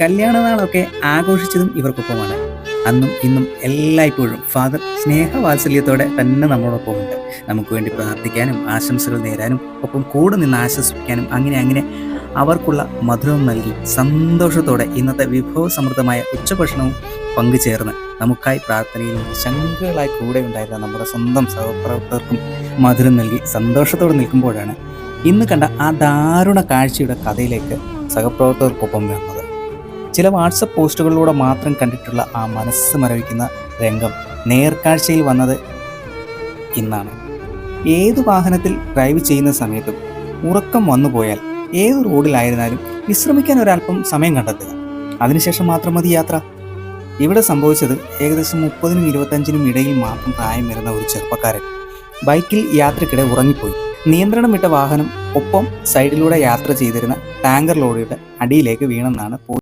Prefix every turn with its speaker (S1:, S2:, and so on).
S1: കല്യാണനാളൊക്കെ ആഘോഷിച്ചതും ഇവർക്കൊപ്പമാണ്. അന്നും ഇന്നും എല്ലായ്പ്പോഴും ഫാദർ സ്നേഹവാത്സല്യത്തോടെ തന്നെ നമ്മളോടൊപ്പമുണ്ട് നമുക്ക് വേണ്ടി പ്രാർത്ഥിക്കാനും ആശംസകൾ നേരാനും ഒപ്പം കൂടെ നിന്ന് ആശ്വസിപ്പിക്കാനും അങ്ങനെ അങ്ങനെ അവർക്കുള്ള മധുരവും നൽകി സന്തോഷത്തോടെ ഇന്നത്തെ വിഭവസമൃദ്ധമായ ഉച്ചഭക്ഷണവും പങ്കുചേർന്ന് നമുക്കായി പ്രാർത്ഥനയിൽ ശങ്കുകളായി കൂടെ ഉണ്ടായിരുന്ന നമ്മുടെ സ്വന്തം സഹപ്രവർത്തകർക്കും മധുരം നൽകി സന്തോഷത്തോടെ നിൽക്കുമ്പോഴാണ് ഇന്ന് കണ്ട ആ ദാരുണ കാഴ്ചയുടെ കഥയിലേക്ക് സഹപ്രവർത്തകർക്കൊപ്പം വന്നത് ചില വാട്സപ്പ് പോസ്റ്റുകളിലൂടെ മാത്രം കണ്ടിട്ടുള്ള ആ മനസ്സ് മരവിക്കുന്ന രംഗം നേർക്കാഴ്ചയിൽ വന്നത് ഇന്നാണ്. ഏത് വാഹനത്തിൽ ഡ്രൈവ് ചെയ്യുന്ന സമയത്തും ഉറക്കം വന്നുപോയാൽ ഏത് റോഡിലായിരുന്നാലും വിശ്രമിക്കാൻ ഒരല്പം സമയം കണ്ടെത്തുക. അതിനുശേഷം മാത്രം മതി യാത്ര. ഇവിടെ സംഭവിച്ചത് ഏകദേശം മുപ്പതിനും ഇരുപത്തഞ്ചിനും ഇടയിൽ മാത്രം പ്രായം വരുന്ന ഒരു ചെറുപ്പക്കാരൻ. ബൈക്കിൽ യാത്രക്കിടെ ഉറങ്ങിപ്പോയി. നിയന്ത്രണം വിട്ട വാഹനം ഒപ്പം സൈഡിലൂടെ യാത്ര ചെയ്തിരുന്ന ടാങ്കർ ലോറിയുടെ അടിയിലേക്ക് വീണെന്നാണ്